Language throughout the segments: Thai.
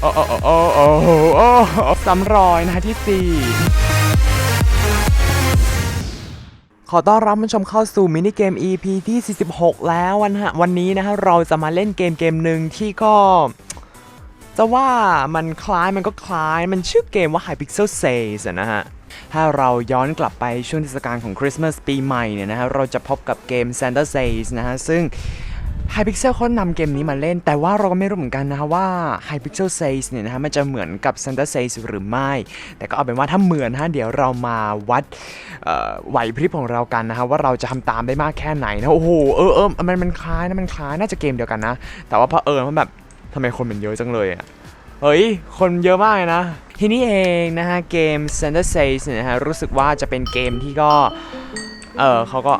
โอ้โอ้โอ้โอ้โอ้โอ้ซ้ำรอยนะฮะที่สี่ขอต้อนรับผู้ชมเข้าสู่มินิเกม EP ที่ 46 แล้ววันฮะวันนี้นะฮะเราจะมาเล่นเกมเกมหนึ่งที่ก็ จะว่ามันคล้ายมันก็คล้ายมันชื่อเกมว่า Hypixel Says อะนะฮะ ถ้าเราย้อนกลับไปช่วงเทศกาลของคริสต์มาสปีใหม่เนี่ยนะฮะเราจะพบกับเกม Santa Says นะฮะซึ่ง Hypixel เขานำเกมนี้มาเล่น แต่ว่าเราก็ไม่รู้เหมือนกันนะฮะว่า Hypixel Says เนี่ยนะฮะมันจะเหมือนกับ Santa Says หรือไม่ แต่ก็เอาเป็นว่าถ้าเหมือนฮะเดี๋ยวเรามาวัดไหวพริบของเรากันนะฮะว่าเราจะทำตามได้มากแค่ไหนนะโอ้โหเออเออมันมันคล้ายนะมันคล้ายน่าจะเกมเดียวกันนะ แต่ว่าพอเผอญว่าแบบทำไมคนมันเยอะจังเลยอะเฮ้ย คนเยอะมากเลยนะ ทีนี้เองนะฮะ เกม Center Says เนี่ยนะฮะ รู้สึกว่าจะเป็นเกมที่ก็ เออเขาก็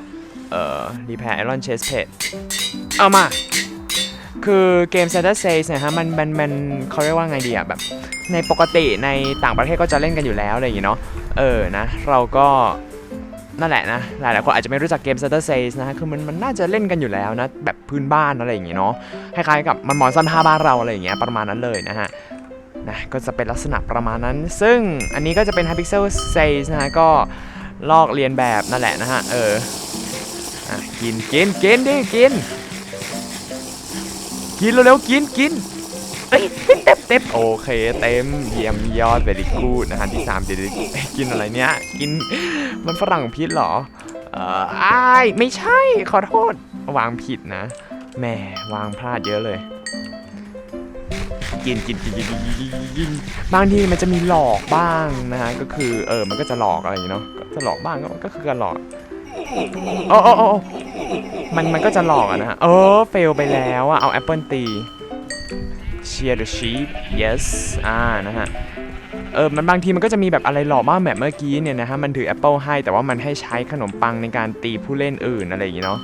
เออ repair iron chest plate เเอามา คือเกม Center Says เนะฮะมันมันมันเขาเรียกว่าไงดีอะแบบ ในปกติในต่างประเทศก็จะเล่นกันอยู่แล้วอะไรอย่างงี้เนาะเออนะ เราก็นั่นแหละนะหลายๆคนอาจจะไม่รู้จักเกม Center Says นะฮะคือมันมันน่าจะเล่นกันอยู่แล้วนะ แบบพื้นบ้านอะไรอย่างเงี้เนาะคล้ายๆกับมันมอนซันท่าบ้านเราอะไรอย่างเงี้ยประมาณนั้นเลยนะฮะนะก็จะเป็นลักษณะประมาณนั้น ซึ่งอันนี้ก็จะเป็น Hypixel Says นะฮะก็ลอกเรียนแบบนั่นแหละนะฮะเอออกินกินกินดิกิน กินเร็วๆกินกินเอ้ยเต็มเต็มโอเคเต็มเยี่ยมยอดเวลิกูดอาหาที่สามเดี๋ยวกินอะไรเนี้ยกินมันฝรั่งพิษเหรอเอ่ออายไม่ใช่ขอโทษวางผิดนะแหมวางพลาดเยอะเลยกินกินกินกินกินบางทีมันจะมีหลอกบ้างนะฮะก็คือเออมันก็จะหลอกอะไรเนาะก็จะหลอกบ้างก็คือการหลอกโอ้โอ้โอ้ มันมันก็จะหลอกอะนะฮะเออเฟลไปแล้วอะเอาแอปเปิลตี Cheer the sheep yes อ่านะฮะเออมันบางทีมันก็จะมีแบบอะไรหลอกบ้างแบบเมื่อกี้เนี่ยนะฮะมันถือแอปเปิลให้แต่ว่ามันให้ใช้ขนมปังในการตีผู้เล่นอื่นอะไรอย่างเงี้ยเนาะ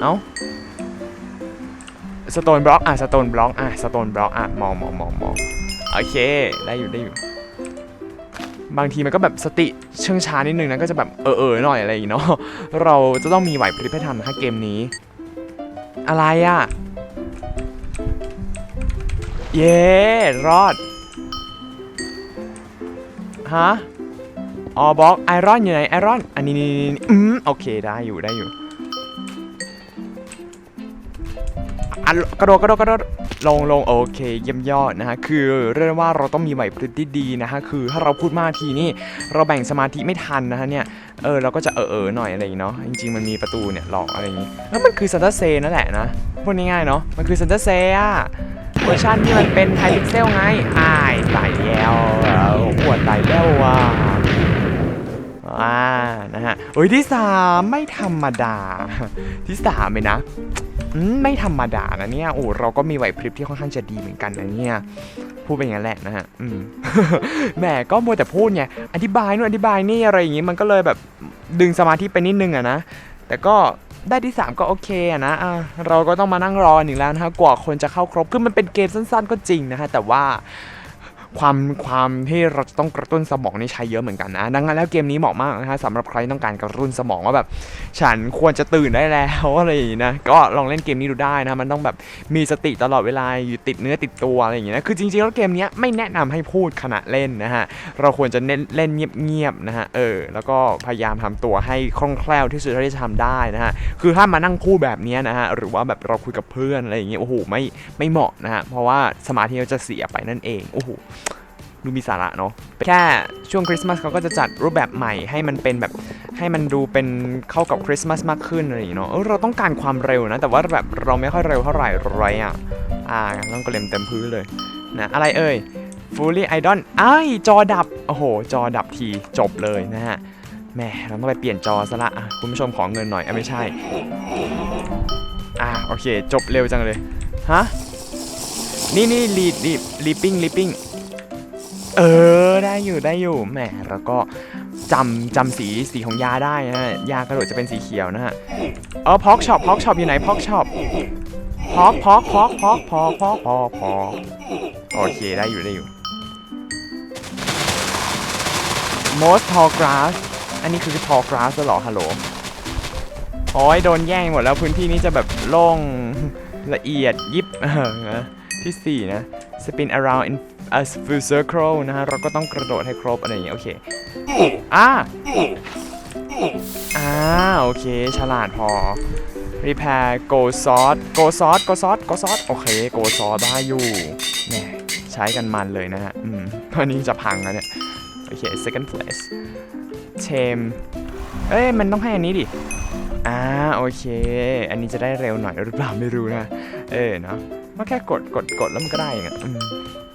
เอ้าสโตนบล็อกอะสโตนบล็อกอะสโตนบล็อกอะมองมองมองมองโอเค ได้อยู่ได้อยู่ บางทีมันก็แบบสติเชิงช้านิดนึงนะก็จะแบบเออเออหน่อยอะไรอย่างงี้เนาะเราจะต้องมีไหวพริบให้ทันนะคะเกมนี้ อะไรอะเย้รอดฮะอ๋อบล็อกไอรอนอยู่ไหนไอรอนอันนี้นี่นี่นี่อืมโอเคได้อยู่ได้อยู่อะกระโดดกระโดดกระโดด ลงลงโอเคเยี่ยมยอดนะฮะคือเรียกได้ว่าเราต้องมีไหวพริบที่ดีนะฮะคือถ้าเราพูดมากทีนี่เราแบ่งสมาธิไม่ทันนะฮะเนี่ยเออเราก็จะเออเออหน่อยอะไรอย่างเนาะจริงๆมันมีประตูเนี่ยหลอกอะไรอย่างงี้แล้วมันคือซันตาเซนั่นแหละนะพูดง่ายๆเนาะมันคือซันตาเซอะเวอร์ชันที่มันเป็นไฮพิกเซลไงอ้ายตายแล้วปวดตายแล้วว่ะอ่านะฮะเฮ้ยที่สามไม่ธรรมดาที่สามเลยนะ ไม่ธรรมดานะเนี่ยโอ้เราก็มีไหวพริบที่ค่อนข้างจะดีเหมือนกันนะเนี่ยพูดไปอย่างนั้นแหละนะฮะอืมแหมก็มัวแต่พูดไงอธิบายนู่นอธิบายนี่อะไรอย่างงี้มันก็เลยแบบดึงสมาธิไปนิดนึงอะนะแต่ก็ได้ที่ 3 ก็โอเคอะนะะเราก็ต้องมานั่งรอหนึ่งแล้วนะฮะกว่าคนจะเข้าครบคือมันเป็นเกมสั้น ๆ ก็จริงนะฮะแต่ว่า ความความที่เราจะต้องกระตุ้นสมองนี่ใช้เยอะเหมือนกันนะ ดังนั้นแล้วเกมนี้เหมาะมากนะฮะสำหรับใครต้องการกระตุ้นสมองว่าแบบ ฉันควรจะตื่นได้แล้วอะไรอย่างงี้นะก็ลองเล่นเกมนี้ดูได้นะมันต้องแบบมีสติตลอดเวลาอยู่ติดเนื้อติดตัวอะไรอย่างเงี้ยนะคือจริงๆแล้วเกมนี้ไม่แนะนำให้พูดขณะเล่นนะฮะเราควรจะเน้นเล่นเงียบๆนะฮะเออแล้วก็พยายามทำตัวให้คล่องแคล่วที่สุดเท่าที่จะทำได้นะฮะคือถ้ามานั่งพูดแบบนี้นะฮะหรือว่าแบบเราคุยกับเพื่อนอะไรอย่างเงี้ยโอ้โหไม่ไม่เหมาะนะฮะเพราะว่าสมาธิเราจะเสียไปนั่นเองโอ้โห ดูมีสาระเนาะแค่ช่วงคริสต์มาสเขาก็จะจัดรูปแบบใหม่ให้มันเป็นแบบให้มันดูเป็นเข้ากับคริสต์มาสมากขึ้นอะไรอย่างเนาะเออเราต้องการความเร็วนะ แต่ว่าแบบเราไม่ค่อยเร็วเท่าไหร่ไรอะอ่าต้องกระเล็มเต็มพื้นเลยนะอะไรเอ่ย Fully Idol ไอ้จอดับ โอ้โห จอดับทีจบเลยนะฮะแม่เราต้องไปเปลี่ยนจอซะละคุณผู้ชมขอเงินหน่อยอะไม่ใช่ อ่าโอเค จบเร็วจังเลย ฮะ นี่นี่ลีดลีลีปิ้งลีปิ้ง เออได้อยู่ได้อยู่แหมแล้วก็จำจำสีสีของยาได้นะฮะยากระโดดจะเป็นสีเขียวนะฮะเออพอกช็อปพอกช็อปอยู่ไหนพอกช็อปพอกพอกพอกพอกพอกพอกพอกพอกโอเคได้อยู่ได้อยู่ most tall grass อันนี้คือ tall grass หรอฮัลโหลโอ้ยโดนแย่งหมดแล้วพื้นที่นี้จะแบบโล่งละเอียดยิบนะที่สี่นะ spin around in a full circle นะฮะ เราก็ต้องกระโดดให้ครบอะไรอย่างเงี้ยโอเค อ่า อ่า โอเค ฉลาดพอ repair go sauce go sauce go sauce go sauce โอเค go sauce ได้อยู่แหมใช้กันมันเลยนะฮะ อืมตอนนี้จะพังแล้วเนี่ย โอเค second place tame เอ้ย มันต้องให้อันนี้ดิ อ่า โอเค อันนี้จะได้เร็วหน่อยหรือเปล่าไม่รู้นะ เออเนาะก็แค่กดกดกดแล้วมันก็ได้อย่างเงี้ยอืม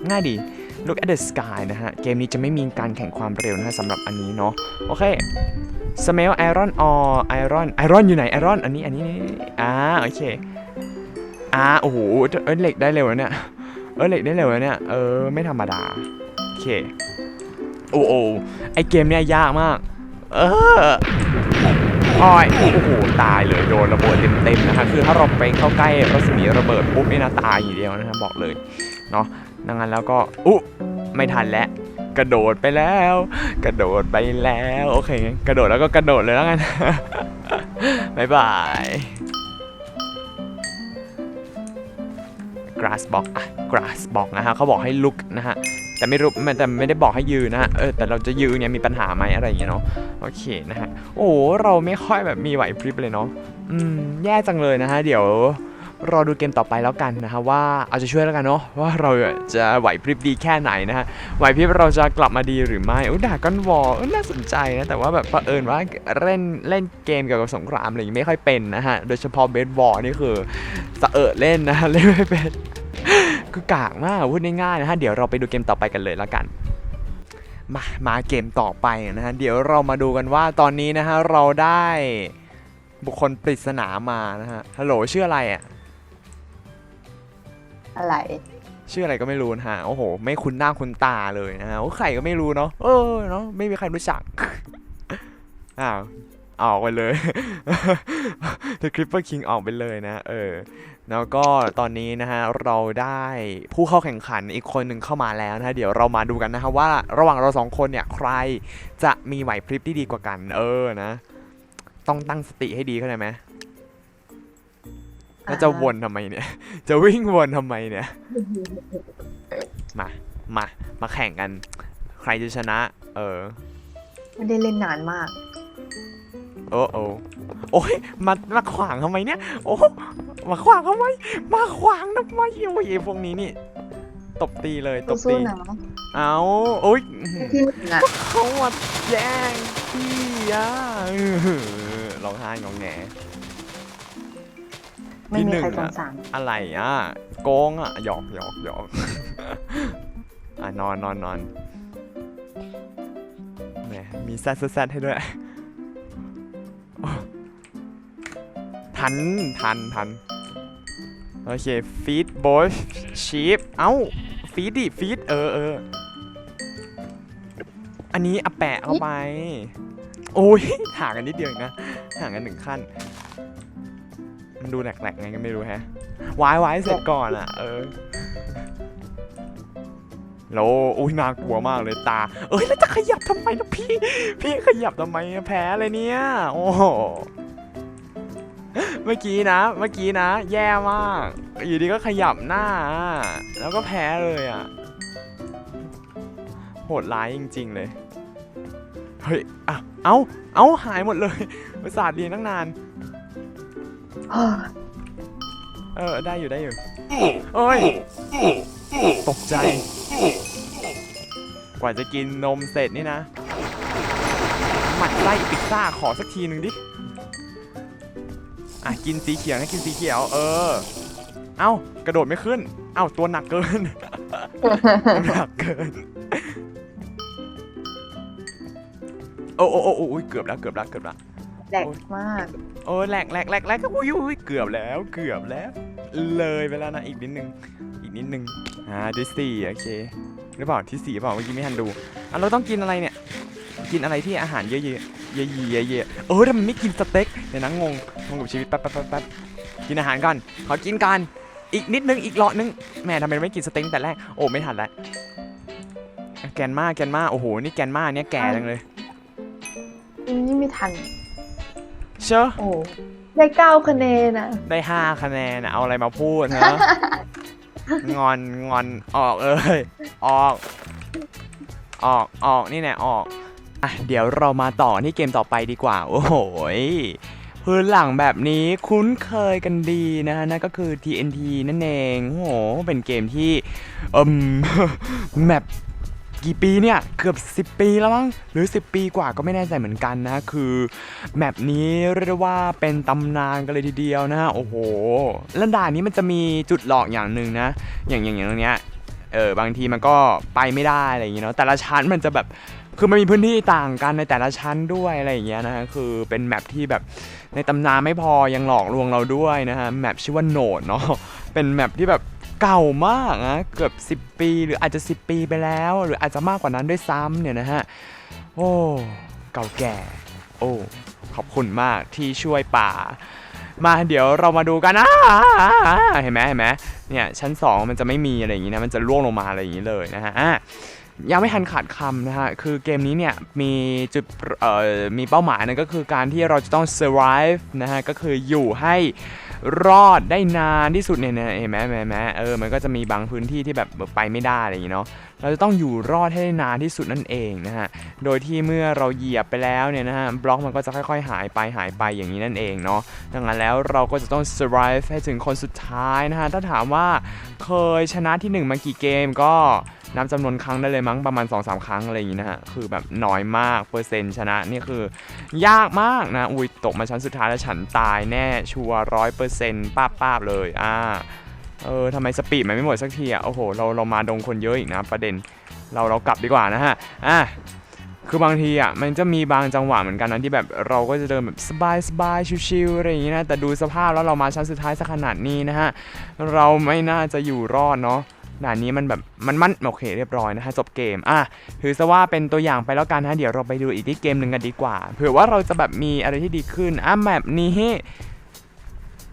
ง่ายดี look at the sky นะฮะ เกมนี้จะไม่มีการแข่งความเร็วนะฮะสำหรับอันนี้เนาะ โอเค smell iron or iron iron อยู่ไหน iron อันนี้ อันนี้อ่าโอเค อ่า โอ้โห เอ้ยเหล็กได้เร็วเนี่ย เออเหล็กได้เร็วเนี่ย เออ ไม่ธรรมดา โอเค โอ้โอไอเกมเนี่ยยากมาก เอออ้อยโอ้โห ตายเลย โดนระเบิดเต็มๆนะคะ คือถ้าเราไปเข้าใกล้รัศมีระเบิดปุ๊บนี่นะตายอย่างเดียวนะครับบอกเลย เนาะ ดังนั้นแล้วก็อุ๊ไม่ทันแล้วกระโดดไปแล้ว กระโดดไปแล้วโอเคกระโดดแล้วก็กระโดดเลยแล้วกันบายบาย grass box อะ grass box นะฮะเขาบอกให้ลุกนะฮะแต่ไม่รู้มันแต่ไม่ได้บอกให้ยืนนะฮะเออแต่เราจะยืนเนี่ยมีปัญหาไหมอะไรอย่างเงี้ยเนาะโอเคนะฮะโอ้เราไม่ค่อยแบบมีไหวพริบเลยเนาะอืมแย่จังเลยนะฮะเดี๋ยว รอดูเกมต่อไปแล้วกันนะฮะว่าเอาจะช่วยแล้วกันเนาะว่าเราจะไหวพริบดีแค่ไหนนะฮะไหวพริบเราจะกลับมาดีหรือไม่อุ้ยดากันวอลน่าสนใจนะแต่ว่าแบบเผอิญว่าเล่นเล่นเกมเกี่ยวกับสงครามอะไรอย่างไม่ค่อยเป็นนะฮะโดยเฉพาะเบสบอลนี่คือสะเอิดเล่นนะเล่นไม่เป็นคือกากมากพูดง่ายๆนะฮะเดี๋ยวเราไปดูเกมต่อไปกันเลยแล้วกันมามาเกมต่อไปนะฮะเดี๋ยวเรามาดูกันว่าตอนนี้นะฮะเราได้บุคคลปริศนามานะฮะฮัลโหลชื่ออะไรอะ อะไร ชื่ออะไรก็ไม่รู้นะฮะโอ้โห ไม่คุ้นหน้าคุ้นตาเลยนะฮะโอ้ใครก็ไม่รู้เนาะเออเนาะไม่มีใครรู้จักอ้าวออกไปเลย The Creeper King ออกไปเลยนะ เออ แล้วก็ตอนนี้นะฮะ เราได้ผู้เข้าแข่งขันอีกคนหนึ่งเข้ามาแล้วนะฮะ เดี๋ยวเรามาดูกันนะฮะว่าระหว่างเราสองคนเนี่ย ใครจะมีไหวพริบที่ดีกว่ากัน เออนะ ต้องตั้งสติให้ดีเข้าใจไหม แล้วจะวนทำไมเนี่ย จะวิ่งวนทำไมเนี่ย มา มา มาแข่งกัน ใครจะชนะ เออ ไม่ได้เล่นนานมาก โอ้โอ้โอ้ยมามาขวางทำไมเนี่ย โอ้ มาขวางทำไม มาขวางทำไมโอ้ยไอ้พวกนี้นี่ ตบตีเลย ตบสู้ตีๆนะเอาโอ้ยอื้อหือที่หนึ่งอะเขามาแย่งพี่อะอื้อหือร้องไห้งองแง ไม่ที่มีหนึ่งใครสงอะสารอะไรอะโกงอะหยอกหยอกหยอกอะนอนนอนนอนแหมมีแซดแซดให้ด้วย ทันทันทันโอเคฟีดบอยชีฟเอ้าฟีดดิฟีดเออเอออันนี้อะแปะเข้าไป โอ้ยห่างกันนิดเดียวเองนะห่างกันหนึ่งขั้น มันดูแหลกๆไงก็ไม่รู้แฮะวายวายเสร็จก่อนอะ เออโลอุ้ยน่ากลัวมากเลยตา เอ้ยแล้วจะขยับทำไมนะพี่ พี่ขยับทำไมแพ้เลยเนี่ย โอ้โหเมื่อกี้นะ เมื่อกี้นะ แย่มาก อยู่ดีก็ขยับหน้า แล้วก็แพ้เลยอะ โหดร้ายจริง ๆ เลย เฮ้ยอะเอ้า เอ้าหายหมดเลยอุตส่าห์เรียนตั้งนาน เออ ได้อยู่ได้อยู่เอ้ย ตกใจ กว่าจะกินนมเสร็จนี่นะ หมัดไส้ปิซซ่าขอสักทีหนึ่งดิ อะ กินสีเขียวนะกินสีเขียว เออ เอ้ากระโดดไม่ขึ้น เอ้าตัวหนักเกิน หนักเกิน โอ้โอ้โอ้โอ้ยเกือบแล้วเกือบแล้วเกือบแล้ว แหลกมาก โอ้แหลกแหลกแหลกแหลกก็อุ้ยอุ้ยเกือบแล้ว เกือบแล้ว เลยไปแล้วนะ อีกนิดนึง อีกนิดนึง อ่าที่สี่โอเค หรือเปล่าที่สี่เปล่าเมื่อกี้ไม่ทันดู อะเราต้องกินอะไรเนี่ย กินอะไรที่อาหารเยอะๆ เยอะๆเยอะๆเออทำไมไม่กินสเต็กเดี๋ยวนะงง งงกับชีวิตแป๊บแป๊บแป๊บแป๊บกินอาหารก่อน ขอกินกันอีกนิดนึง อีกเลาะนึง แม่ทำไมไม่กินสเต็กแต่แรก โอ้ไม่ทันแล้วแกนมาแกนมาโอ้โห นี่แกนมาเนี่ยแก่จังเลยนี่ไม่ทัน เชอะโอ้ได้เก้าคะแนนอะได้5คะแนนอะเอาอะไรมาพูดฮะ งอนงอนออกเอ้ยออก ออกออกนี่แน่ออกอะเดี๋ยวเรามาต่อที่เกมต่อไปดีกว่า โอ้โหยพื้นหลังแบบนี้คุ้นเคยกันดีนะฮะนั่นก็คือ TNT นั่นเองโอ้โหเป็นเกมที่เอืมแมป กี่ปีเนี่ย เกือบ 10 ปีแล้วมั้งหรือ 10 ปีกว่าก็ไม่แน่ใจเหมือนกันนะ คือแมปนี้เรียกว่าเป็นตำนานกันเลยทีเดียวนะฮะโอ้โหแล้วด่านนี้มันจะมีจุดหลอกอย่างหนึ่งนะ อย่างอย่างอย่างตรงเนี้ยเออบางทีมันก็ไปไม่ได้อะไรอย่างเงี้ยเนาะแต่ละชั้นมันจะแบบคือมันมีพื้นที่ต่างกันในแต่ละชั้นด้วยอะไรอย่างเงี้ยนะฮะคือเป็นแมปที่แบบในตำนานไม่พอยังหลอกลวงเราด้วยนะฮะแมปชื่อว่าโนดเนาะเป็นแมปที่แบบ เก่ามากนะเกือบ 10 ปี หรืออาจจะ 10 ปีไปแล้ว หรืออาจจะมากกว่านั้นด้วยซ้ำเนี่ยนะฮะ โอ้ เก่าแก่ โอ้ ขอบคุณมากที่ช่วยป่า มาเดี๋ยวเรามาดูกันนะเห็นไหมเห็นไหมเนี่ยชั้น 2 มันจะไม่มีอะไรอย่างงี้นะมันจะล่วงลงมาอะไรอย่างงี้เลยนะฮะอยังไม่ทันขาดคำนะฮะ คือเกมนี้เนี่ยมีจุดมีเป้าหมายนั่นก็คือการที่เราจะต้อง survive นะฮะ ก็คืออยู่ให้ รอดได้นานที่สุดเนี่ยเนี่ยเห็นไหมเห็นไหมเห็นไหมเออมันก็จะมีบางพื้นที่ที่แบบไปไม่ได้อะไรอย่างงี้เนาะเราจะต้องอยู่รอดให้ได้นานที่สุดนั่นเองนะฮะโดยที่เมื่อเราเหยียบไปแล้วเนี่ยนะฮะบล็อกมันก็จะค่อยๆ หายไปหายไปอย่างนี้นั่นเองเนาะดังนั้นแล้วเราก็จะต้อง survive ให้ถึงคนสุดท้ายนะฮะถ้าถามว่าเคยชนะที่ 1 มากี่เกมก็ นับจำนวนครั้งได้เลยมั้งประมาณ 2-3 ครั้งอะไรอย่างนี้นะฮะ คือแบบน้อยมากเปอร์เซ็นต์ชนะนี่คือยากมากนะ อุ้ยตกมาชั้นสุดท้ายแล้วฉันตายแน่ชัวร้อยเปอร์เซ็นต์ป้าบๆเลย อ่า เออทำไมสปีดมันไม่หมดสักทีอะ โอ้โห เราเรามาดงคนเยอะอีกนะประเด็น เราเรากลับดีกว่านะฮะ อะคือบางทีอะมันจะมีบางจังหวะเหมือนกันนะที่แบบเราก็จะเดินแบบสบายสบายชิวๆอะไรอย่างงี้นะแต่ดูสภาพแล้วเรามาชั้นสุดท้ายสักขนาดนี้นะฮะเราไม่น่าจะอยู่รอดเนาะ ด่านนี้มันแบบมันมันโอเคเรียบร้อยนะฮะจบเกมอะถือซะว่าเป็นตัวอย่างไปแล้วกันฮะเดี๋ยวเราไปดูอีกที่เกมหนึ่งกันดีกว่าเผื่อว่าเราจะแบบมีอะไรที่ดีขึ้นอะแมปนี้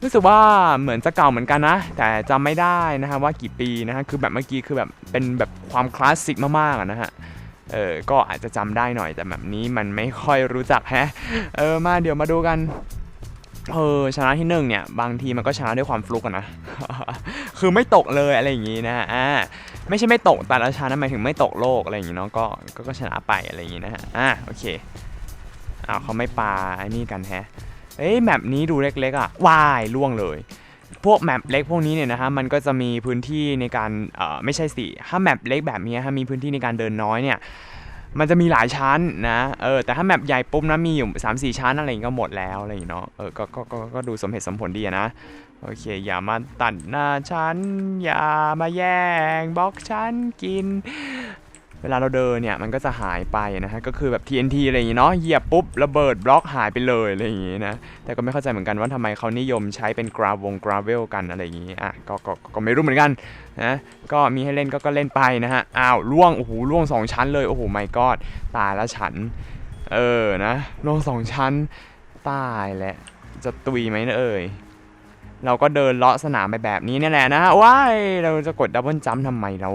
รู้สึกว่าเหมือนจะเก่าเหมือนกันนะ แต่จำไม่ได้นะฮะว่ากี่ปีนะฮะคือแบบเมื่อกี้คือแบบเป็นแบบความคลาสสิกมากๆอะนะฮะเออก็อาจจะจำได้หน่อยแต่แบบนี้มันไม่ค่อยรู้จักแฮะเออมาเดี๋ยวมาดูกัน เออชนะที่หนึ่งเนี่ยบางทีมันก็ชนะด้วยความฟลุกนะ คือไม่ตกเลยอะไรอย่างงี้นะอ่าไม่ใช่ไม่ตกแต่ละชนะหมายถึงไม่ตกโลกอะไรอย่างงี้เนาะก็ก็ชนะไปอะไรอย่างงี้นะฮะอ่าโอเคอ้าวเขาไม่ปาไอ้นี่กันแฮะเอ้ยแมปนี้ดูเล็กๆอะวายล่วงเลย พวกแมปเล็กพวกนี้เนี่ยนะฮะมันก็จะมีพื้นที่ในการเอ่อไม่ใช่สิถ้าแมปเล็กแบบนี้ฮะมีพื้นที่ในการเดินน้อยเนี่ย มันจะมีหลายชั้นนะเออแต่ถ้าแมปใหญ่ปุ๊บนะมีอยู่3 4ชั้นอะไรอย่างงี้ก็หมดแล้วอะไรอย่างเนาะเออก็ก็ก็ก็ดูสมเหตุสมผลดีนะโอเค อย่ามาตัดหน้าฉัน อย่ามาแย่งบล็อกฉันกิน วลาเราเดินเนี่ยมันก็จะหายไปนะฮะก็คือแบบ TNT อะไรอย่างงี้เนาะเหยียบปุ๊บระเบิดบล็อกหายไปเลยอะไรอย่างงี้นะแต่ก็ไม่เข้าใจเหมือนกันว่าทำไมเขานิยมใช้เป็นกราวงกราเวลกันอะไรอย่างงี้อะก็ก็ก็ไม่รู้เหมือนกันนะก็มีให้เล่นก็ก็เล่นไปนะฮะอ้าวล่วงโอ้โหล่วงสองชั้นเลยโอ้โหไม่กอดตายล้วฉันเออนะล่วงสองชั้นตายแหล้วจะตุยไหมเอ่ยเราก็เดินเลาะสนามไปแบบนี้เนี่ยแหละนะว้ายเราจะกดดับเบิลจัมทำไมเรา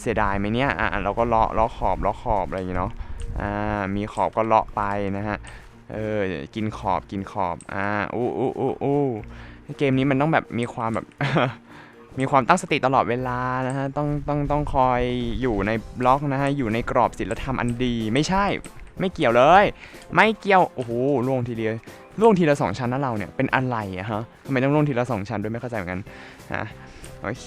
เสียดายไหมเนี่ยอะเราก็เลาะเลาะขอบเลาะขอบอะไรอย่างเงี้ยเนาะอ่ามีขอบก็เลาะไปนะฮะเออกินขอบกินขอบอ่าอู้อู้อู้อู้เกมนี้มันต้องแบบมีความแบบมีความตั้งสติตลอดเวลานะฮะ ต้องต้องต้องคอยอยู่ในบล็อกนะฮะ อยู่ในกรอบศีลธรรมอันดี ไม่ใช่ ไม่เกี่ยวเลย ไม่เกี่ยว โอ้โหล่วงทีเดียวล่วงทีละสองชั้นนะเราเนี่ย เป็นอะไรอะฮะทำไมต้องล่วงทีละสองชั้นด้วยไม่เข้าใจเหมือนกันฮะ โอเค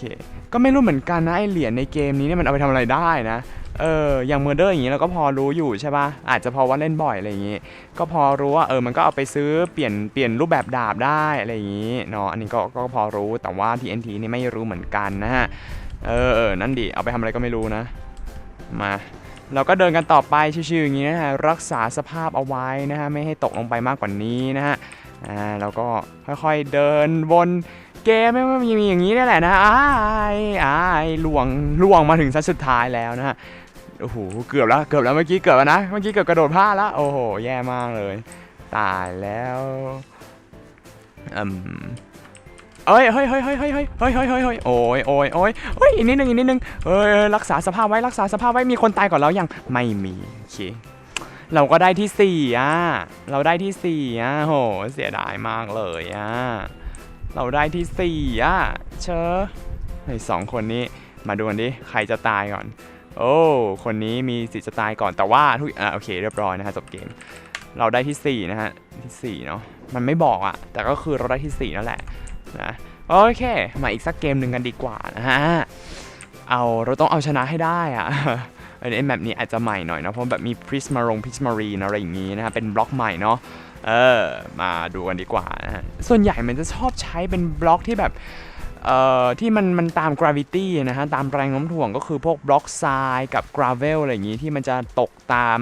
ก็ไม่รู้เหมือนกันนะไอเหรียญในเกมนี้เนี่ยมันเอาไปทำอะไรได้นะ เออ อย่างเมอร์เดอร์อย่างนี้เราก็พอรู้อยู่ใช่ปะอาจจะเพอว่าเล่นบ่อยอะไรอย่างนี้ ก็พอรู้ว่าเออ มันก็เอาไปซื้อเปลี่ยนเปลี่ยนรูปแบบดาบได้อะไรอย่างนี้เนาะ อันนี้ก็ก็พอรู้ แต่ว่า TNT นี่ไม่รู้เหมือนกันนะฮะ เออเออนั่นดิ เอาไปทำอะไรก็ไม่รู้นะ มาเราก็เดินกันต่อไปชิวๆอย่างนี้นะฮะรักษาสภาพเอาไว้นะฮะไม่ให้ตกลงไปมากกว่านี้นะฮะอ่าแล้วก็ค่อยๆเดินวน เกมไม่มีมีอย่างนี้นี่แหละนะอ้ายอ้ายล่วงล่วงมาถึงชั้นสุดท้ายแล้วนะฮะโอ้โหเกือบแล้วเกือบแล้วเมื่อกี้เกือบแล้วนะเมื่อกี้เกือบกระโดดพลาดแล้วโอ้โหแย่มากเลย ตายแล้วอืมเอ้ยเฮ้ยเฮ้ยเฮ้ยเฮ้ยเฮ้ยเฮ้ยเฮ้ยเฮ้ยเฮ้ยโอ้ยโอ้ยโอ้ยเฮ้ยอีกนิดนึงอีกนิดนึงเอ้ยรักษาสภาพไว้รักษาสภาพไว้มีคนตายก่อนแล้วยังไม่มีโอเคเราก็ได้ที่สี่อะเราได้ที่สี่อะโหเสียดายมากเลยอะ เราได้ที่สี่อะเชอไอ้สองคนนี้มาดูกันดิใครจะตายก่อน โอ้คนนี้มีสิทธิ์จะตายก่อนแต่ว่าทุกอ่าโอเคเรียบร้อยนะฮะจบเกม เราได้ที่สี่นะฮะที่สี่เนาะมันไม่บอกอะแต่ก็คือเราได้ที่สี่นั่นแหละนะโอเค มาอีกสักเกมหนึ่งกันดีกว่านะฮะเอาเราต้องเอาชนะให้ได้อะอันนี้แมปนี้อาจจะใหม่หน่อยเนาะเพราะแบบมีพริสมารงพริสมารีนอะไรอย่างงี้นะฮะเป็นบล็อกใหม่เนาะ เออ มาดูกันดีกว่านะฮะส่วนใหญ่มันจะชอบใช้เป็นบล็อกที่แบบเอ่อที่มันมันตาม gravity นะฮะตามแรงโน้มถ่วงก็คือพวกบล็อกทรายกับ gravel อะไรอย่างงี้ที่มันจะตกตาม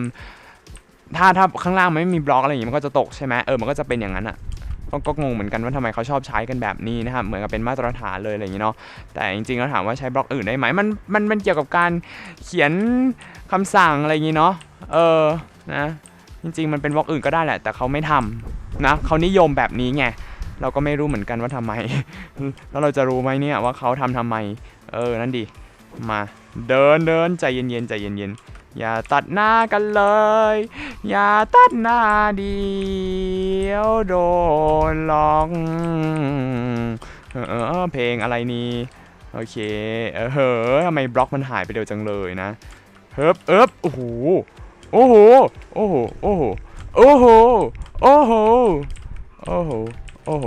ถ้าถ้าข้างล่างไม่มีบล็อกอะไรอย่างงี้มันก็จะตกใช่ไหมเออมันก็จะเป็นอย่างนั้นอะก็งงเหมือนกันว่าทำไมเขาชอบใช้กันแบบนี้นะครับเหมือนกับเป็นมาตรฐานเลยอะไรอย่างงี้เนาะแต่จริงๆแล้วถามว่าใช้บล็อกอื่นได้ไหมมันมันมันเกี่ยวกับการเขียนคำสั่งอะไรอย่างงี้เนาะเออนะ จริงๆมันเป็นบล็อกอื่นก็ได้แหละ แต่เขาไม่ทำนะเขานิยมแบบนี้ไงเราก็ไม่รู้เหมือนกันว่าทำไม แล้วเราจะรู้ไหมเนี่ยว่าเขาทำทำไม เออนั่นดิมาเดินเดินใจเย็นๆใจเย็นๆอย่าตัดหน้ากันเลย อย่าตัดหน้าเดียวโดนหลอกเออเพลงอะไรนี่โอเคเออเฮ้อทำไมบล็อกมันหายไปเร็วจังเลยนะเฮิบเอิบโอ้โห โอ้โห โอ้โห โอ้โห โอ้โห โอ้โห โอ้โห โอ้โห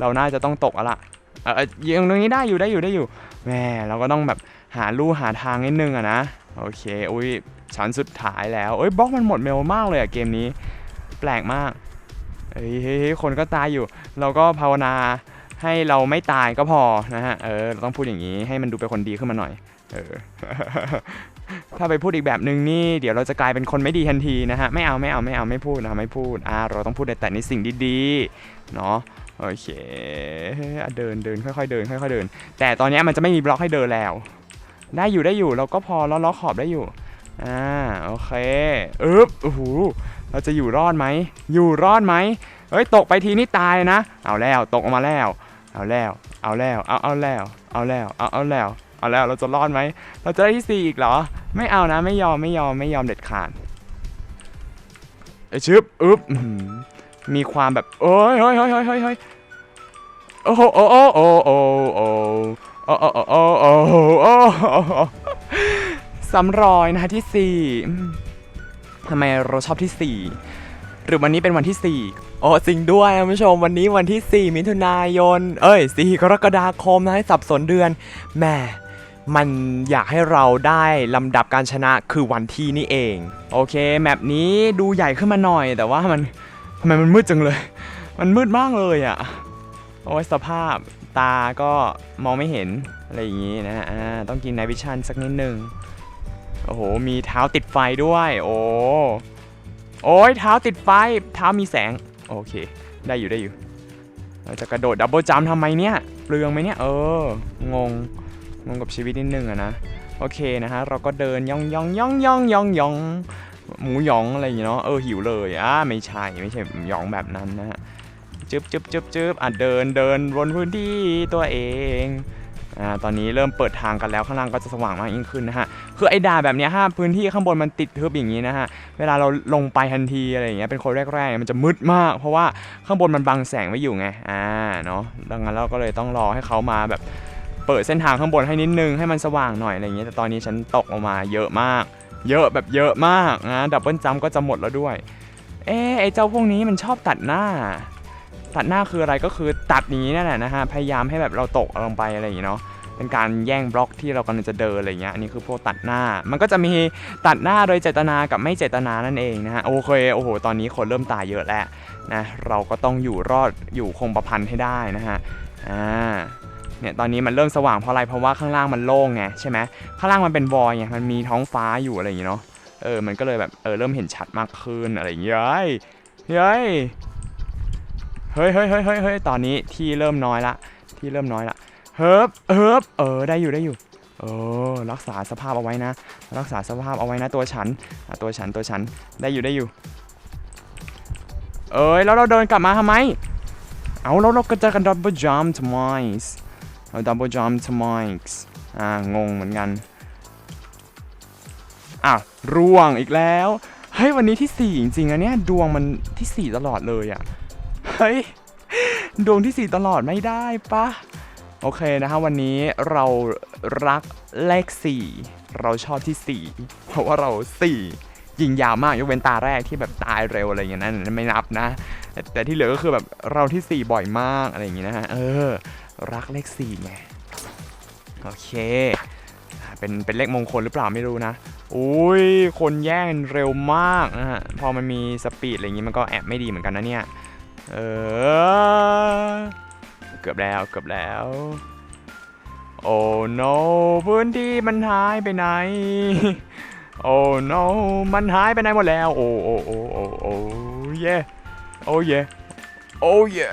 เราน่าจะต้องตกอะละเออเอยังตรงนี้ได้อยู่ได้อยู่ได้อยู่แม่เราก็ต้องแบบหาลู่หาทางนิดนึงอะนะ โอเค อุ้ยชั้นสุดท้ายแล้วเอ้ยบล็อกมันหมดเร็วมากเลยอะเกมนี้ แปลกมากเฮ้ยเฮ้ยเฮ้ยคนก็ตายอยู่ เราก็ภาวนาให้เราไม่ตายก็พอนะฮะ เออ เราต้องพูดอย่างนี้ให้มันดูเป็นคนดีขึ้นมาหน่อย เออ ถ้าไปพูดอีกแบบนึงนี่เดี๋ยวเราจะกลายเป็นคนไม่ดีทันทีนะฮะไม่เอาไม่เอาไม่เอาไม่พูดนะไม่พูดอ่าเราต้องพูดแต่ในสิ่งดีๆเนาะโอเคเดินเดินค่อยๆเดินค่อยๆเดิน แต่ตอนนี้มันจะไม่มีบล็อกให้เดินแล้ว ได้อยู่ได้อยู่เราก็พอล้อล้อขอบได้อยู่อ่าโอเคอึ๊บโอ้โหเราจะอยู่รอดไหมอยู่รอดไหมเฮ้ยตกไปทีนี่ตายนะ เอาแล้วตกออกมาแล้ว เอาแล้ว เอาแล้ว เอาเอาแล้ว เอาแล้ว เอาเอาแล้ว เอาแล้วเราจะรอดไหม เราจะได้ที่สี่อีกเหรอ ไม่เอานะไม่ยอมไม่ยอมไม่ยอมเด็ดขาดไอชึบอึ๊บมีความแบบโอ้ยเฮ้ยเฮ้ยเฮ้ยเฮ้ยโอ้โหโอ้โอ้โอ้โอ้โอ้โอ้โอ้โอ้โอ้โอ้โอ้ซ้ำรอยนะที่สี่ทำไมเราชอบที่สี่หรือวันนี้เป็นวันที่สี่โอ้จริงด้วยคุณผู้ชมวันนี้วันที่4มิถุนายน เอ้ย4กรกฎาคมนะให้สับสนเดือนแหม มันอยากให้เราได้ลำดับการชนะคือวันที่นี่เอง โอเค แมปนี้ดูใหญ่ขึ้นมาหน่อย แต่ว่ามันทำไมมันมืดจังเลย มันมืดมากเลยอะ่ะ โอ้ยสภาพตาก็มองไม่เห็น อะไรอย่างนี้นะฮะต้องกินไนวิชั่นสักนิดนึง โอ้โห มีเท้าติดไฟด้วย โอ้โอ้ยเท้าติดไฟ เท้ามีแสง โอเค ได้อยู่ได้อยู่ เราจะกระโดดดับเบิลจัมทำไมเนี่ย เปลืองไหมเนี่ย เออ งง งงกับชีวิตนิดนึงอะนะ โอเคนะฮะ เราก็เดินย่องย่องย่องย่องย่องย่องหมูหยองอะไรอย่างเนาะ เออหิวเลย อ่าไม่ใช่ไม่ใช่หมูหยองแบบนั้นนะฮะจึ๊บจึ๊บจึ๊บจึ๊บอะเดินเดินวนพื้นที่ตัวเอง อ่าตอนนี้เริ่มเปิดทางกันแล้วข้างล่างก็จะสว่างมากยิ่งขึ้นนะฮะ คือไอ้ดาแบบเนี้ยฮะพื้นที่ข้างบนมันติดทึบอย่างนี้นะฮะ เวลาเราลงไปทันทีอะไรอย่างเงี้ยเป็นคนแรกๆมันจะมืดมาก เพราะว่าข้างบนมันบังแสงไว้อยู่ไง อ่าเนาะดังนั้นเราก็เลยต้องรอให้เขามาแบบ เปิดเส้นทางข้างบนให้นิดนึงให้มันสว่างหน่อยอะไรอย่างเงี้ยแต่ตอนนี้ฉันตกออกมาเยอะมาก เยอะแบบเยอะมากนะดับเบิลจัมก็จะหมดแล้วด้วย เอ๊ไอเจ้าพวกนี้มันชอบตัดหน้า ตัดหน้าคืออะไรก็คือตัดนี้นั่นแหละนะฮะพยายามให้แบบเราตกลงไปอะไรอย่างเงี้ยเนาะเป็นการแย่งบล็อกที่เรากำลังจะเดินอะไรเงี้ยอันนี้คือพวกตัดหน้า มันก็จะมีตัดหน้าโดยเจตนากับไม่เจตนานั่นเองนะฮะโอเคโอ้โหตอนนี้คนเริ่มตายเยอะแล้วนะเราก็ต้องอยู่รอดอยู่คงประพันธ์ให้ได้นะฮะอ่า เนี่ยตอนนี้มันเริ่มสว่างเพราะอะไรเพราะว่าข้างล่างมันโล่งไงใช่ไหมข้างล่างมันเป็นวอยไงมันมีท้องฟ้าอยู่อะไรอย่างเงี้ยเนาะเออมันก็เลยแบบเออเริ่มเห็นชัดมากขึ้นอะไรอย่างเงี้ยเฮ้ยเฮ้ยเฮ้ยเฮ้ยเฮ้ยเฮ้ยเฮ้ยตอนนี้ที่เริ่มน้อยละที่เริ่มน้อยละเฮิบเฮิบเออได้อยู่ได้อยู่เออรักษาสภาพเอาไว้นะ รักษาสภาพเอาไว้นะตัวฉันตัวฉันตัวฉันได้อยู่ได้อยู่ เอ้ยแล้วเราเดินกลับมาทำไมเอาแล้วเราก็จะกันดับเบิลจัมทำไม เราดับเบิลจัมทำไมอ่างงเหมือนกันอะร่วงอีกแล้วเฮ้ยวันนี้ที่ 4 จริงๆอะเนี่ยดวงมันที่ 4 ตลอดเลยอะเฮ้ยดวงที่ 4 ตลอดไม่ได้ปะโอเคนะฮะวันนี้เรารักเลข 4 เราชอบที่ 4 เพราะว่าเรา 4 ยิงยาวมากยกเว้นตาแรกที่แบบตายเร็วอะไรอย่างเงี้ยนั้นไม่นับนะแต่แต่ที่เหลือก็คือแบบเราที่ 4 บ่อยมากอะไรอย่างงี้นะฮะเออ รักเลข4ไง โอเค เป็นเป็นเลขมงคลหรือเปล่าไม่รู้นะ อุ้ย คนแย่งเร็วมากนะฮะ พอมันมีสปีดอะไรอย่างงี้มันก็แอบไม่ดีเหมือนกันนะเนี่ย เออ เกือบแล้วเกือบแล้ว โอ้ no พื้นที่มันหายไปไหน โอ้ no มันหายไปไหนหมดแล้ว โอ้โอ้โอ้โอ้โอ้เย่โอ้เย่โอ้เย่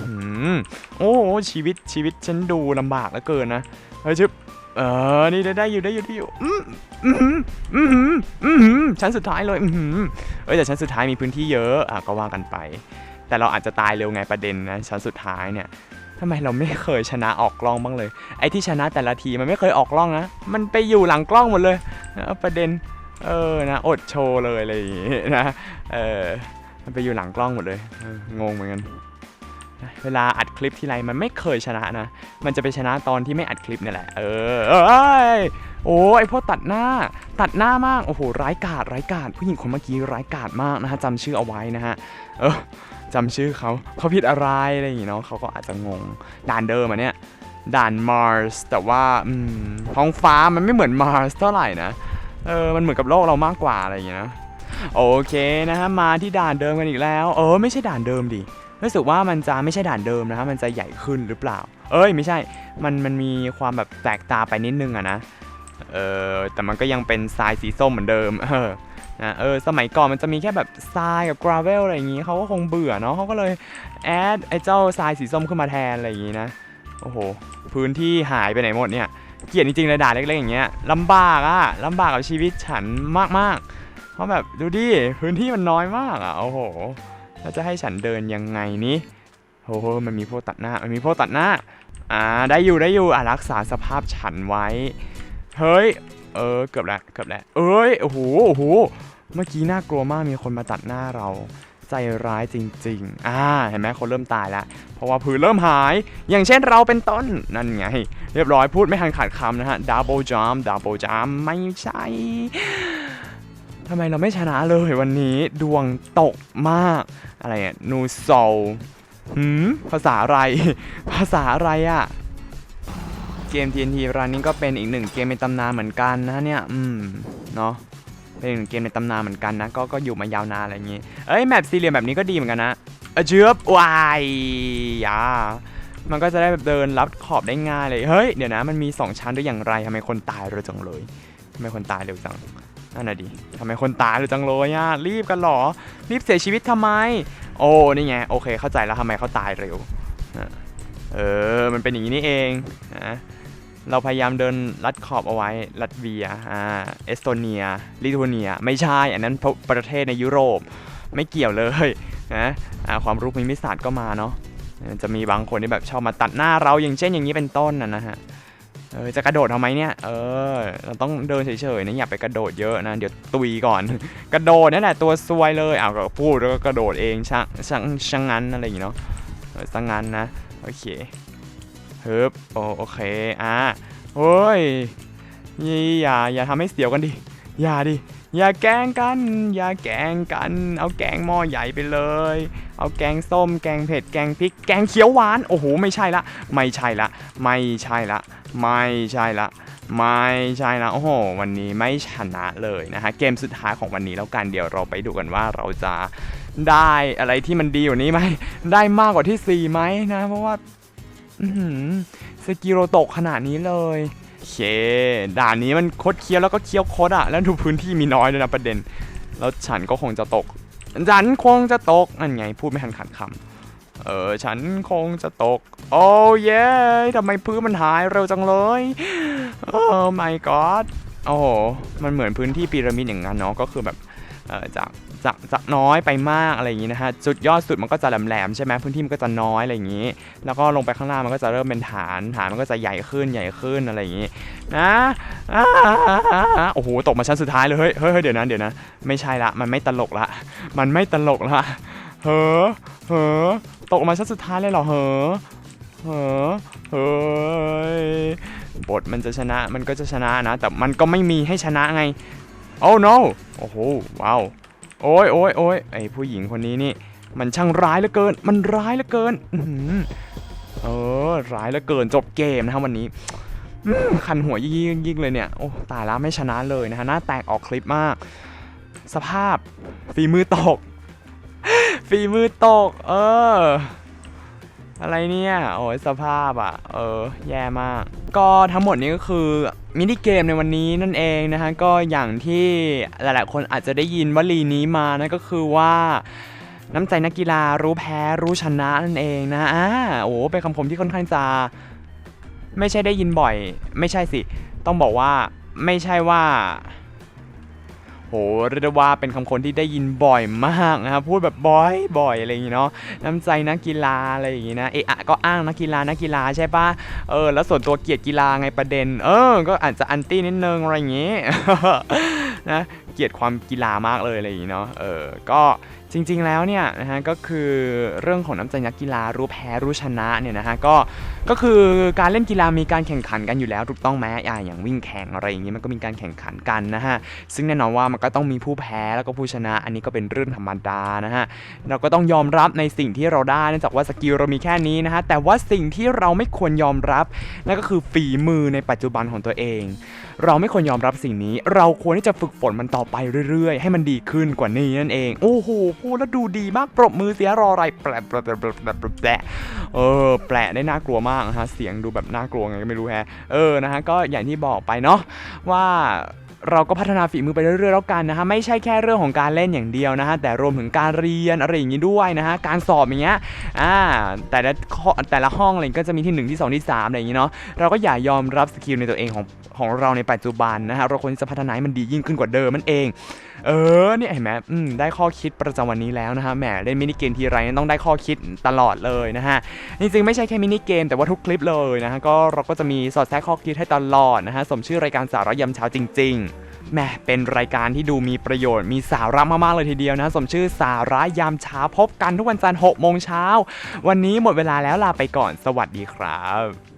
อืมโอ้ชีวิตชีวิตฉันดูลำบากเหลือเกินนะเฮ้ยชึบเออนี่ได้ได้อยู่ได้อยู่ได้อยู่อืมอืมอืมอืมชั้นสุดท้ายเลยอืมเอ้ยแต่ชั้นสุดท้ายมีพื้นที่เยอะอะก็ว่ากันไป แต่เราอาจจะตายเร็วไงประเด็นนะชั้นสุดท้ายเนี่ยทำไมเราไม่เคยชนะออกกล้องบ้างเลย ไอ้ที่ชนะแต่ละทีมันไม่เคยออกกล้องนะ มันไปอยู่หลังกล้องหมดเลยนะประเด็น เออนะอดโชว์เลยอะไรอย่างงี้นะ เออ มันไปอยู่หลังกล้องหมดเลย งงเหมือนกัน เวลาอัดคลิปทีไรมันไม่เคยชนะนะ มันจะไปชนะตอนที่ไม่อัดคลิปเนี่ยแหละ เออเอยโอ้ไอพวกตัดหน้า ตัดหน้ามาก โอ้โห ร้ายกาจร้ายกาจผู้หญิงคนเมื่อกี้ร้ายกาจมากนะฮะจำชื่อเอาไว้นะฮะ เออจำชื่อเขา เขาผิดอะไรอะไรอย่างงี้เนาะเขาก็อาจจะงง ด่านเดิมอันเนี้ยด่าน Mars แต่ว่าอืมท้องฟ้ามันไม่เหมือน Mars เท่าไหร่นะ เออ มันเหมือนกับโลกเรามากกว่าอะไรอย่างเงี้ยนะ โอเคนะฮะ มาที่ด่านเดิมกันอีกแล้ว เออ ไม่ใช่ด่านเดิมดิ รู้สึกว่ามันจะไม่ใช่ด่านเดิมนะฮะมันจะใหญ่ขึ้นหรือเปล่า เอ้ยไม่ใช่ มันมันมีความแบบแปลกตาไปนิดนึงอะนะ เออแต่มันก็ยังเป็นทรายสีส้มเหมือนเดิม เออนะเออสมัยก่อนมันจะมีแค่แบบทรายกับกราเวลอะไรอย่างงี้เขาก็คงเบื่อเนาะเขาก็เลยแอดไอ้เจ้าทรายสีส้มขึ้นมาแทนอะไรอย่างงี้นะ โอ้โห พื้นที่หายไปไหนหมดเนี่ย เกลียดจริงๆเลยด่าเล็กๆอย่างเงี้ยลำบากอะลำบากกับชีวิตฉันมากๆ เพราะแบบดูดิพื้นที่มันน้อยมากอะโอ้โห แล้วจะให้ฉันเดินยังไงนี้โอ้โหมันมีพวกตัดหน้า มันมีพวกตัดหน้า อ่า ได้อยู่ได้อยู่ อะรักษาสภาพฉันไว้ เฮ้ย เออ เกือบแล้ว เกือบแล้ว เอ้ย โอ้โห โอ้โห เมื่อกี้น่ากลัวมาก มีคนมาตัดหน้าเรา ใจร้ายจริง ๆ อ่า เห็นไหมคนเริ่มตายแล้ว เพราะว่าพื้นเริ่มหาย อย่างเช่นเราเป็นต้น นั่นไง เรียบร้อย พูดไม่ทันขาดคำนะฮะ double jump double jump ไม่ใช่ ทำไมเราไม่ชนะเลยวันนี้ดวงตกมาก อะไรอะนูโซหืมภาษาอะไร ภาษาอะไรอะ เกม TNT Running ก็เป็นอีกหนึ่งเกมในตำนานเหมือนกันนะเนี่ย อืม เนาะเป็นอีกหนึ่งเกมในตำนานเหมือนกันนะ ก็ก็อยู่มายาวนานอะไรอย่างงี้ เอ้ยแมปสี่เหลี่ยมแบบนี้ก็ดีเหมือนกันนะเออเชือบวายยามันก็จะได้แบบเดินรับขอบได้ง่ายเลย เฮ้ย เดี๋ยวนะ มันมี 2 ชั้นด้วยอย่างไรทำไมคนตายเร็วจังเลยทำไมคนตายเร็วจัง นั่นน่ะดิทำไมคนตายเร็วจังเลยอะรีบกันหรอ รีบเสียชีวิตทำไม โอ้ นี่ไง โอเค เข้าใจแล้วทำไมเขาตายเร็ว เออ มันเป็นอย่างนี้นี่เองนะเราพยายามเดินลัดขอบเอาไว้ ลัดเวีย อ่า เอสโตเนีย ลิทัวเนีย ไม่ใช่ อันนั้นประเทศในยุโรป ไม่เกี่ยวเลยนะความรู้ภูมิศาสตร์ก็มาเนาะ จะมีบางคนที่แบบชอบมาตัดหน้าเราอย่างเช่นอย่างนี้เป็นต้นนะนะฮะ เออจะกระโดดทำไมเนี่ย เออ เราต้องเดินเฉยๆนะอย่าไปกระโดดเยอะนะ เดี๋ยวตุยก่อน กระโดดนั่นแหละตัวซวยเลยอ้าวก็พูดแล้วก็กระโดดเองช่างช่างช่างงันอะไรอย่างเนาะช่างงันนะ โอเคเฮ้บโอโอเค อะเฮ้ยยี่อย่าอย่าทำให้เสียวกันดิ อย่าดิ อย่าแกงกัน อย่าแกงกัน เอาแกงหม้อใหญ่ไปเลย เอาแกงส้ม แกงเผ็ด แกงพริก แกงเขียวหวาน โอ้โห ไม่ใช่ละ ไม่ใช่ละ ไม่ใช่ละ ไม่ใช่ละ ไม่ใช่ละ โอ้โห วันนี้ไม่ชนะเลยนะฮะ เกมสุดท้ายของวันนี้แล้วกัน เดี๋ยวเราไปดูกันว่าเราจะได้อะไรที่มันดีกว่านี้ไหม ได้มากกว่าที่4ไหมนะ เพราะว่าสกิโรตกขนาดนี้เลย เค ด่านนี้มันคดเคี้ยวแล้วก็เคี้ยวคดอะแล้วดูพื้นที่มีน้อยด้วยนะประเด็น แล้วฉันก็คงจะตก ฉันคงจะตกนั่นไงพูดไม่ทันขาดคำเออฉันคงจะตก โอ้เย้ทำไมพื้นมันหายเร็วจังเลยโอ้ my god โอ้โหมันเหมือนพื้นที่พีระมิดอย่างนั้นเนาะก็คือแบบจาก จากจากน้อยไปมากอะไรอย่างนี้นะฮะจุดยอดสุดมันก็จะแหลมๆใช่ไหมพื้นที่มันก็จะน้อยอะไรอย่างนี้ แล้วก็ลงไปข้างล่างมันก็จะเริ่มเป็นฐานฐานมันก็จะใหญ่ขึ้นใหญ่ขึ้นอะไรอย่างนี้นะโอ้โหตกมาชั้นสุดท้ายเลยเฮ้ยเฮ้ยเดี๋ยวนะเดี๋ยวนะไม่ใช่ละมันไม่ตลกละมันไม่ตลกละเฮ้อเฮ้อตกมาชั้นสุดท้ายเลยเหรอเฮ้อเฮ้อเฮ้ยบทมันจะชนะมันก็จะชนะนะ แต่มันก็ไม่มีให้ชนะไงโอ้ no โอ้โหว้าว โอ้ยโอ้ยโอ้ยไอผู้หญิงคนนี้นี่ มันช่างร้ายเหลือเกิน มันร้ายเหลือเกินเออร้ายเหลือเกินจบเกมนะครับวันนี้คันหัวยิ่งยิ่งยิ่งเลยเนี่ยโอ้ตายแล้วไม่ชนะเลยนะฮะหน้าแตกออกคลิปมาก สภาพฝีมือตกฝีมือตก เออ อะไรเนี่ยโอ้ยสภาพอะ เออ แย่มาก ก็ทั้งหมดนี้ก็คือมินิเกมในวันนี้นั่นเองนะฮะ ก็อย่างที่หลายๆ คนอาจจะได้ยินวลีนี้มานั่นก็คือว่าน้ำใจนักกีฬารู้แพ้รู้ชนะนั่นเองนะอ่าโอ้เป็นคำคมที่ค่อนข้างจะไม่ใช่ได้ยินบ่อย ไม่ใช่สิ ต้องบอกว่าไม่ใช่ว่า โหเรียกได้ว่าเป็นคำคนที่ได้ยินบ่อยมากนะครับพูดแบบบ่อยบ่อยอะไรอย่างงี้เนาะน้ำใจนักกีฬาอะไรอย่างงี้นะเอะอะก็อ้างนักกีฬานักกีฬาใช่ปะเออแล้วส่วนตัวเกลียดกีฬาไงประเด็น เออ ก็อาจจะอันตี้นิดนึงอะไรอย่างงี้นะ กียดความกีฬามากเลยอะไรอย่างงี้เนาะ เออ ก็จริงๆแล้วเนี่ยนะฮะก็คือเรื่องของน้ำใจนักกีฬารู้แพ้รู้ชนะเนี่ยนะฮะก็ก็คือการเล่นกีฬามีการแข่งขันกันอยู่แล้วถูกต้องไหมอ่าอย่างวิ่งแข่งอะไรอย่างงี้มันก็มีการแข่งขันกันนะฮะซึ่งแน่นอนว่ามันก็ต้องมีผู้แพ้แล้วก็ผู้ชนะ อันนี้ก็เป็นเรื่องธรรมดานะฮะเราก็ต้องยอมรับในสิ่งที่เราได้เนื่องจากว่าสกิลเรามีแค่นี้นะฮะแต่ว่าสิ่งที่เราไม่ควรยอมรับนั่นก็คือฝีมือในปัจจุบันของตัวเอง เราไม่ควรยอมรับสิ่งนี้ เราควรที่จะฝึกฝนมันต่อไปเรื่อยๆ ให้มันดีขึ้นกว่านี้นั่นเอง โอ้โหพูดแล้วดูดีมากปรบมือเสียรออะไรแปลแปลแปลแปลแปลแปลแปลเออ แปลได้น่ากลัวมากนะฮะเสียงดูแบบน่ากลัวไงก็ไม่รู้แฮะเออนะฮะก็อย่างที่บอกไปเนาะว่า เราก็พัฒนาฝีมือไปเรื่อยๆแล้วกันนะฮะไม่ใช่แค่เรื่องของการเล่นอย่างเดียวนะฮะแต่รวมถึงการเรียนอะไรอย่างนี้ด้วยนะฮะการสอบอย่างเงี้ยอ่าแต่ละข้อแต่ละห้องอะไรก็จะมีที่ 1 ที่ 2 ที่ 3 อะไรอย่างนี้เนาะเราก็อย่ายอมรับสกิลในตัวเองของของเราในปัจจุบันนะฮะเราควรจะพัฒนาให้มันดียิ่งขึ้นกว่าเดิมมันเอง เออเนี่ยเห็นไหมอืมได้ข้อคิดประจำวันนี้แล้วนะฮะแหมเล่นมินิเกมทีไรต้องได้ข้อคิดตลอดเลยนะฮะจริงๆไม่ใช่แค่มินิเกมแต่ว่าทุกคลิปเลยนะฮะก็เราก็จะมีสอดแทรกข้อคิดให้ตลอดนะฮะสมชื่อรายการสาระยำเช้าจริง ๆแหมเป็นรายการที่ดูมีประโยชน์มีสาระมาก ๆ เลยทีเดียวนะ สมชื่อสาระยามเช้าพบกันทุกวันจันทร์6โมงเช้า วันนี้หมดเวลาแล้วลาไปก่อนสวัสดีครับ